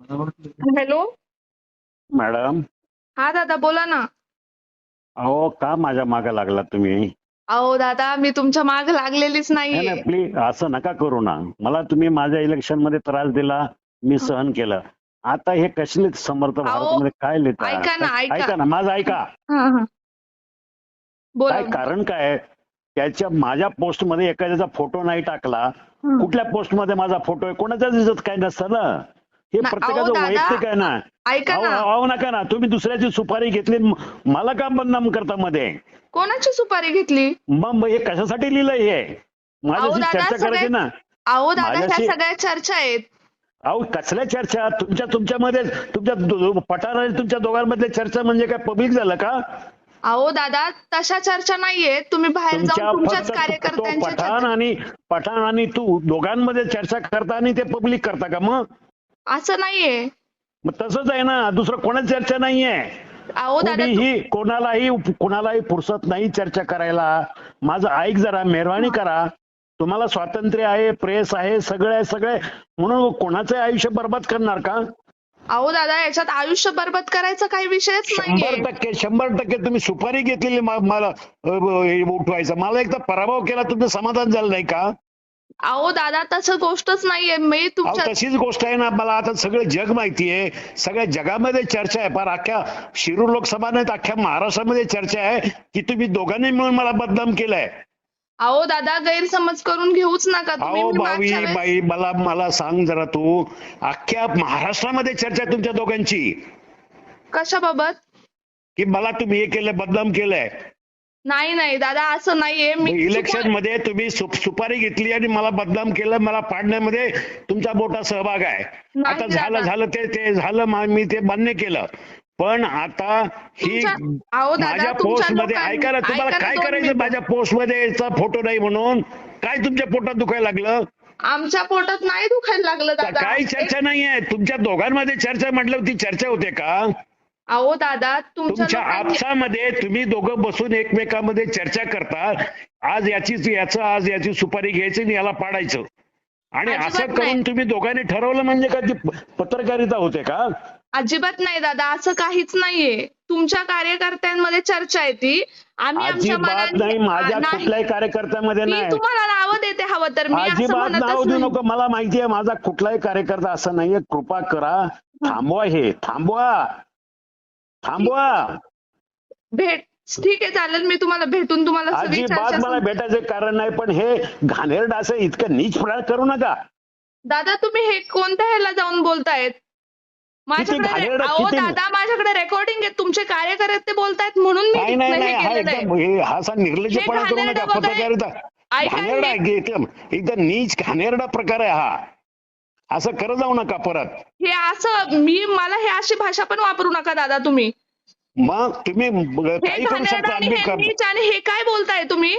Hello? Madam? हा दादा बोला ना. अहो का माझ्या मागे लागला तुम्ही? अहो दादा मी तुमच्या माग लागलेलीच नाही नाहीये. नाही प्लीज असं नका करू ना. मला तुम्ही माझ्या इलेक्शनमध्ये त्रास दिला मी सहन केलं. आता हे कसले समर्थ भारतामध्ये काय लिहिता? ऐका ना, ऐका. ऐका ना माझं ऐका. हा हा. बोला काय कारण काय? त्याच्या माझ्या पोस्टमध्ये एखाद्याचा फोटो नाही टाकला. हं. कुठल्या पोस्टमध्ये माझा फोटो आहे? कोणाच्या दिसत काय नसतं ना? हे प्रत्येकाचं वैयक्तिक आहे ना. ऐका नका ना. तुम्ही दुसऱ्याची सुपारी घेतली मला का बदनाम करता मध्ये. कोणाची सुपारी घेतली? मग हे कशासाठी लिहिलंय हे? माझ्याशी चर्चा करायची ना. अहो दादा ह्या सगळ्या चर्चा आहेत. अहो कसल्या चर्चा? तुमच्या तुमच्यामध्ये तुमच्या आणि तुमच्या दोघांमधल्या चर्चा म्हणजे काय पब्लिक झालं का? अहो दादा तशा चर्चा नाहीये. तुम्ही बाहेर जाऊन तुमच्याच पठाण आणि पठाण आणि तू दोघांमध्ये चर्चा करता आणि ते पब्लिक करता का मग? असं नाहीये. मग तसंच आहे ना दुसरं कोणाच चर्चा नाहीये. अहो दादा तु- कोणीही कोणालाही कोणालाही फुरसत नाही चर्चा करायला. माझं ऐक जरा मेहरबानी करा. तुम्हाला स्वातंत्र्य आहे प्रेस आहे सगळं आहे सगळे म्हणून कोणाचं आयुष्य बर्बाद करणार का? अहो दादा याच्यात आयुष्य बरबाद करायचा काही विषयच शंभर नाहीये. टक्के शंभर टक्के तुम्ही सुपारी घेतलेली मा- मला अ, ब- हे उठवायचं. मला एकदा पराभव केला तुमचं समाधान झालं नाही का? अहो दादा तसं गोष्टच नाहीये. मी अहो तुमच्या तशीच गोष्ट आहे ना. मला आता सगळं जग माहितीये. सगळ्या जगामध्ये चर्चा आहे. फार अख्ख्या शिरूर लोकसभा नाही तर अख्ख्या महाराष्ट्रामध्ये चर्चा आहे की तुम्ही दोघांनी मिळून मला बदनाम केलंय. अहो दादा गैरसमज करून घेऊच नका. तुम्ही अहो मी बाई मागच्या वेळेस- बाई मला मला सांग जरा तू. अख्ख्या महाराष्ट्रामध्ये चर्चा आहे तुमच्या दोघांची. कशाबाबत? की मला तुम्ही हे केलं बदनाम केलंय. नाही नाही दादा असं नाहीये. मी इलेक्शनमध्ये तुम्ही सुप- सुपारी घेतली आणि मला बदनाम केलं मला पाडण्यामध्ये तुमचा मोठा सहभाग आहे. नाही आता झालं दादा. झालं ते ते झालं मा- मी ते मान्य केलं. पण आता ही तुमच्या- अहो दादा, माझ्या तुमच्या पोस्टमध्ये लोकांनी- ऐका ना तुम्हाला ऐका ना काय दोन करायचं? मिनिटं. माझ्या पोस्टमध्ये याचा फोटो नाही म्हणून काय तुमच्या पोटात दुखायला लागलं? आमच्या पोटात नाही दुखायला लागलं दादा. काही चर्चा नाहीये. तुमच्या दोघांमध्ये चर्चा म्हटलं ती चर्चा होते का? अहो दादा तुमच्या आपसामध्ये तुम्ही दोघं बसून एकमेकांमध्ये चर्चा करता आज याचीच याचं आज याची सुपारी घ्यायची आणि याला पाडायचं. आणि असं करून. तुम्ही दोघांनी ठरवलं म्हणजे का ती पत्रकारिता होते का? अजिबात नाही दादा असं काहीच नाहीये. तुमच्या कार्यकर्त्यांमध्ये चर्चा आहे ती. आम्ही आमच्या नाही माझ्या. कुठल्याही कार्यकर्त्यामध्ये नाही. तुम्हाला नावं देते हवं तर. मी अजिबात नाव देऊ नको. मला माहिती आहे माझा कुठलाही कार्यकर्ता असं नाहीये. कृपा करा. थांबवा हे. थांबवा. थांबवा. भेट ठीक आहे चालेल. मी तुम्हाला भेटून तुम्हाला सगळी अजिबात चर्चा मला भेटायचं कारण नाही पण हे घाणेरडं असं इतकं नीच प्रकार करू नका. दादा तुम्ही हे कोणत्या ह्याला जाऊन बोलतायत? माझ्याकडे घाणेरडं, अहो किती- दादा माझ्याकडे रेकॉर्डिंग आहे. तुमचे कार्यकर्ते बोलतायत म्हणून मी नाही नाही हे नाही हा केलेलं आहे. एकदम हे हा असा निर्लज्जपणा हे करू नका घाणेरडं वगैरे- पत्रकारिता. ऐका घाणेरडा हे- आहे की एकदम एकदम नीच घाणेरडा प्रकार आहे हा. असं करत जाऊ नका परत. हे असं मी मला हे अशी भाषा पण वापरू नका दादा तुम्ही. मग तुम्ही हे काही करू घाणेरडं शकता आणि आम्ही हे कर- नीच आणि हे काय बोलताय तुम्ही?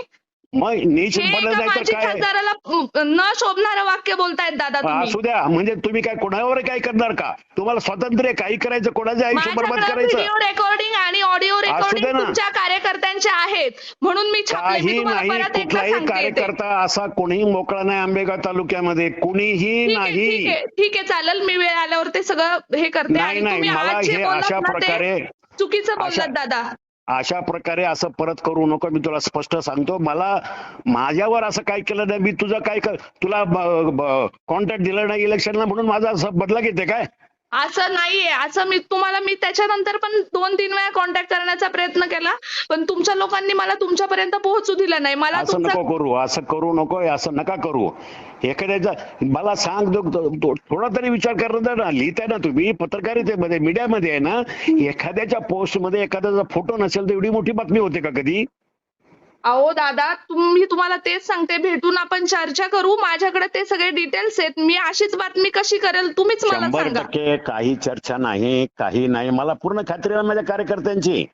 मग नीच पडलं एका नाही तर माजी काय? खासदाराला अं, न शोभणारं वाक्य बोलतायत दादा तुम्ही. असू द्या. म्हणजे तुम्ही काय कोणावर काय करणार का? तुम्हाला स्वातंत्र्य आहे, काही करायचं कोणाचं आयुष्य बर्बाद माझ्याकडे करायचं? व्हिडिओ रेकॉर्डिंग आणि ऑडिओ दे रेकॉर्डिंग ना. तुमच्या कार्यकर्त्यांचे आहेत. म्हणून मी छापले मी काही तुम्हाला नाही. परत एकदा कुठलाही सांगते ते. कार्यकर्ता असा कोणीही मोकळा नाही आंबेगाव तालुक्यामध्ये. कुणीही ठीक आहे ठीक नाही आहे. ठीक आहे चालेल. मी वेळ आल्यावर ते सगळं हे करते. नाही, आणि नाही, तुम्ही मला आज जे हे बोललात अशा ना ते प्रकारे- चुकीचं बोललात दादा. अशा प्रकारे असं परत करू नको मी तुला स्पष्ट सांगतो. मला माझ्यावर असं काय केलं नाही मी तुझं काय तुला कॉन्टॅक्ट दिलं नाही इलेक्शनला म्हणून माझा असं बदला घेते काय? असं नाहीये. असं मी तुम्हाला मी त्याच्यानंतर पण दोन तीन वेळा कॉन्टॅक्ट करण्याचा प्रयत्न केला. पण तुमच्या लोकांनी मला तुमच्यापर्यंत पोहोचू दिलं नाही. मला असं नको करू. असं करू नको. असं नका करू. एखाद्याचा मला सांग थोडा तरी विचार करणार ना. लिहिताय ना तुम्ही. पत्रकारितेमध्ये मीडियामध्ये आहे ना. एखाद्याच्या पोस्टमध्ये एखाद्याचा फोटो नसेल तर एवढी मोठी बातमी होते का कधी? अहो दादा तुम्ही तुम्हाला तेच सांगते भेटून आपण चर्चा करू. माझ्याकडे ते सगळे डिटेल्स आहेत. मी अशीच बातमी कशी करेल तुम्हीच मला शंभर सांगा. टक्के काही चर्चा नाही काही नाही. मला पूर्ण खात्री आहे माझ्या कार्यकर्त्यांची.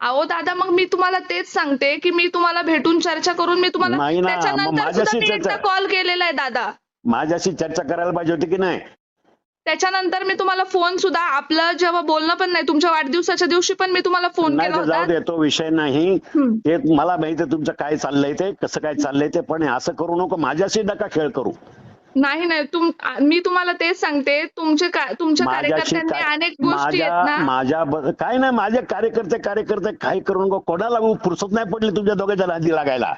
अहो दादा मग मी तुम्हाला तेच सांगते की मी तुम्हाला भेटून चर्चा करून मी तुम्हाला नाही ना, मग त्याच्यानंतर माझ्याशी मी चर्चा- एकदा कॉल केलेला आहे दादा. माझ्याशी चर्चा करायला पाहिजे होती की नाही? त्याच्यानंतर मी तुम्हाला फोन सुद्धा आपलं जेव्हा बोलणं पण नाही तुमच्या वाढदिवसाच्या दिवशी पण मी तुम्हाला फोन केला होता. दे तो विषय नाही. ते मला माहिती तुमचं काय चाललंय ते कसं काय चाललंय ते पण असं करू नको माझ्याशी नका खेळ करू. नाही नाही तुम मी तुम्हाला तेच सांगते तुमचे तुमच्या कार्यकर्त्यांनी काय- अनेक गोष्टी आहेत माझ्या ना. माझ्या काय नाही माझे कार्यकर्ते कार्यकर्ते काही करू नको कोणाला फुरसत नाही पडली तुमच्या दोघांच्या नादी लागायला.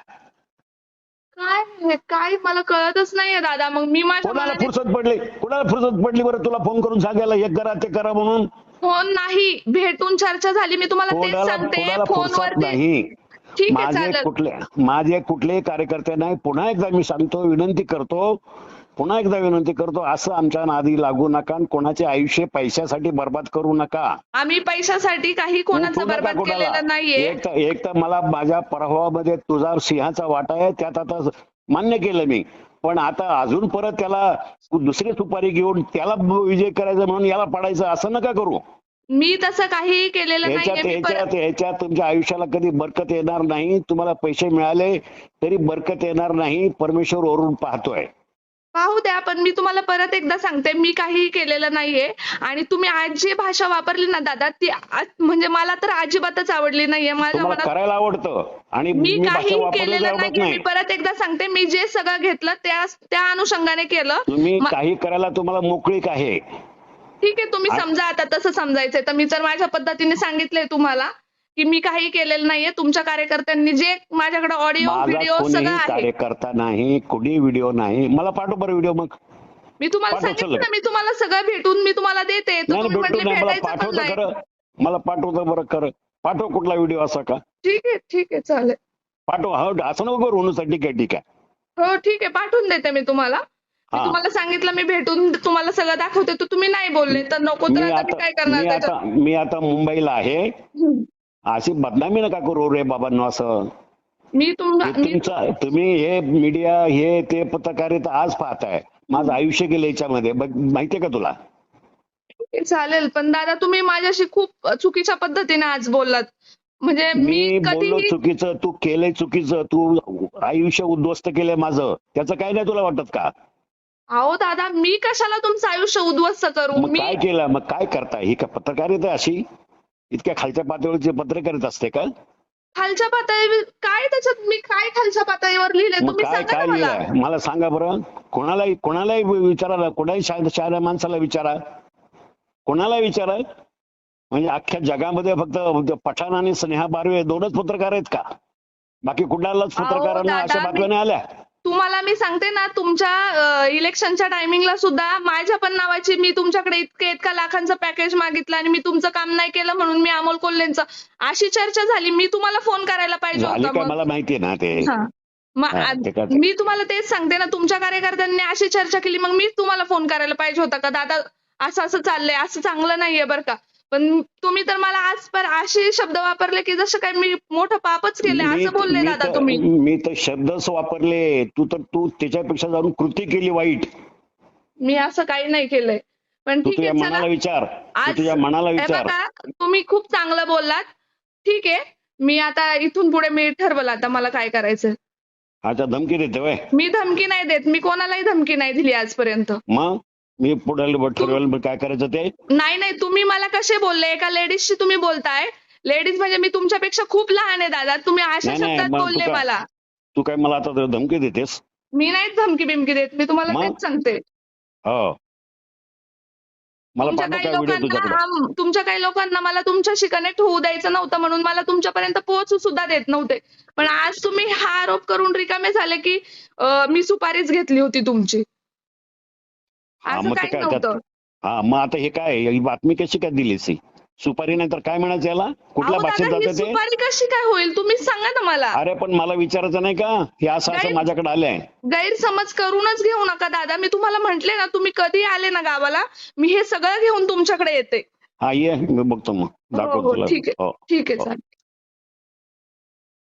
काय आहे? काय मला कळतच नाहीये दादा. मग मी माझ्या कोणाला मनाने फुरसत पडली? कोणाला फुरसत पडली बरं? तुला फोन करून सांगायला हे करा ते करा म्हणून. फोन नाही. भेटून चर्चा झाली. मी तुम्हाला तेच कोणाला सांगते. कोणाला फुरसत फोनवरती नाही. ठीक आहे माझे चालेल. कुठले माझे कुठलेही कार्यकर्ते नाही. पुन्हा एकदा मी सांगतो विनंती करतो पुन्हा एकदा विनंती करतो असं आमच्या नादी लागू नका आणि कोणाचे आयुष्य पैशासाठी बर्बाद करू नका. आम्ही पैशासाठी काही कोणाचं बरबाद. केलेलं नाहीये. एक तर एक तर मला माझ्या प्रभावामध्ये तुझा सिंहाचा वाटा आहे त्यात आता मान्य केलं मी. पण आता अजून परत त्याला दुसरी सुपारी घेऊन त्याला विजय करायचा म्हणून याला पडायचं असं नका करू. मी तसं काहीही केलेलं तुमच्या आयुष्याला कधी बरकत येणार नाही. तुम्हाला पैसे मिळाले तरी बरकत येणार नाही. परमेश्वर वरून पाहतोय. पाहू द्या पण मी तुम्हाला परत एकदा सांगते मी काहीही केलेलं नाहीये. आणि तुम्ही आज जी भाषा वापरली ना दादा ती म्हणजे मला तर अजिबातच आवडली नाहीये. माझ्या मनात करायला आवडतं. आणि मी वापरली केलेलं नाहीये. मी नाही परत एकदा सांगते मी जे सगळं घेतलं त्या त्या अनुषंगाने केलं. तुम्ही मा- काही करायला तुम्हाला मोकळीक आहे. ठीक आहे तुम्ही समजा आता तसं समजायचंय. तर मी तर माझ्या पद्धतीने सांगितलंय तुम्हाला. की मी काही केलेलं नाहीये. तुमच्या कार्यकर्त्यांनी जे माझ्याकडे ऑडिओ व्हिडिओ सगळं आहे. कार्यकर्ता नाही कोणी व्हिडिओ नाही. मला पाठव बरं व्हिडिओ मग. मी तुम्हाला सांगितलं. ना मी तुम्हाला सगळं भेटून मी तुम्हाला देते. भेटायचं मला पाठवतं बरं खरं. पाठव कुठला व्हिडिओ असा का? ठीक आहे ठीक आहे चालेल. पाठव हा असं नको करू नुसतं ठीक आहे ठीक आहे. हो ठीक आहे पाठवून देते मी तुम्हाला. तुम्हाला सांगितलं मी भेटून तुम्हाला सगळं दाखवते तर तुम्ही नाही बोलले तर नको तर काय करणार मी आता मुंबईला आहे. अशी बदनामी नका करू रे बाबांनो असं. मी तुम मी तुमचा तुम्ही हे मीडिया हे ते पत्रकारिता आज पाहताय. माझं आयुष्य गेलं याच्यामध्ये. माहितीये का तुला? चालेल पण दादा तुम्ही माझ्याशी खूप चुकीच्या पद्धतीने आज बोललात. म्हणजे मी बोललो चुकीचं तू केलंय चुकीचं तू आयुष्य उद्ध्वस्त केलंय माझं. त्याचं काय नाही तुला वाटत का? अहो दादा मी कशाला तुमचं आयुष्य उद्ध्वस्त करू? मी काय केलं? मग काय करताय? ही का पत्रकारिता अशी? इतक्या खालच्या पातळीची पत्रकारिता असते का? खालच्या पातळीवर काय त्याच्यात मी काय खालच्या पातळीवर लिहिले? मग तुम्ही काय सांगा काय ना मला. लिहिलंय? मला सांगा बरं. कोणालाही कोणालाही विचारा कोणाही शा- शहाण्या माणसाला विचारा. कोणाला विचारा? म्हणजे अख्ख्या जगामध्ये फक्त पठाण आणि स्नेहा बारवे दोनच पत्रकार आहेत का? बाकी कुणालाच अहो, पत्रकारांना अशा बातम्या नाही आल्या. तुम्हाला मी सांगते ना तुमच्या इलेक्शनच्या टायमिंगला सुद्धा माझ्या पण नावाची मी तुमच्याकडे इतके इतका लाखांचं पॅकेज मागितलं आणि मी तुमचं काम नाही केलं म्हणून मी अमोल कोल्हेंचं. अशी चर्चा झाली मी तुम्हाला फोन करायला पाहिजे होता मला माहितीये ना ते. मग. मी तुम्हाला तेच सांगते ना तुमच्या कार्यकर्त्यांनी अशी चर्चा केली मग मीच तुम्हाला फोन करायला पाहिजे होता का? दादा असं असं चाललंय असं चांगलं नाहीये बरं का. पण तुम्ही तर मला आज पर असे शब्द वापरले की जसं काय मी मोठं पापच केलंय मी असं बोलले दादा तुम्ही. मी तर शब्दच वापरले. तू तर तू त्याच्यापेक्षा जाऊन कृती केली वाईट. मी असं काही नाही केलंय. पण ठीक आहे मनाला विचार. आज तुझ्या मनाला विचार. तुम्ही खूप चांगलं बोललात. ठीक आहे मी आता इथून पुढे मी ठरवलं आता मला काय करायचं. अच्छा धमकी देते मी धमकी नाही देत. मी कोणालाही धमकी नाही दिली आजपर्यंत. मग? मी पुढे ठरवेल काय करायचं ते. नाही नाही तुम्ही मला कसे बोलले? एका लेडीजशी तुम्ही बोलताय. लेडीज म्हणजे मी तुमच्यापेक्षा खूप लहान आहे दादा. तुम्ही अशा नाही, नाही, शब्दात मग बोलले मला. तू काय मला आता धमकी देतेस? मी नाही धमकी बिमकी देत मी तुम्हाला मग? तेच सांगते. हो. मला तुमच्या पाठव काही काय व्हिडिओ लोकांना तुझ्याकडे. आम- तुमच्या काही लोकांना मला तुमच्याशी कनेक्ट होऊ द्यायचं नव्हतं म्हणून मला तुमच्यापर्यंत पोहोचू सुद्धा देत नव्हते. पण आज तुम्ही हा आरोप करून रिकामे झाले की अं, मी सुपारीच घेतली होती तुमची. हा मग ते काय त्यात- हा मग आता हे काय ही बातमी कशी काय दिलीस ही? सुपारी नाही तर काय म्हणायचं याला? कुठल्या अहो भाषेत दादा ही जातं ते? सुपारी कशी काय होईल? तुम्ही सांगा ना मला. अरे पण मला विचारायचं नाही का? हे असं असं नाही. माझ्याकडे आलंय. गैरसमज करूनच घेऊ नका दादा. मी तुम्हाला म्हंटले ना तुम्ही कधी आले ना गावाला मी हे सगळं घेऊन तुमच्याकडे येते. हा ये मी बघतो मग. हो, दाखवतो हो, तुला. ठीक आहे. हो ठीक आहे हो. चालेल.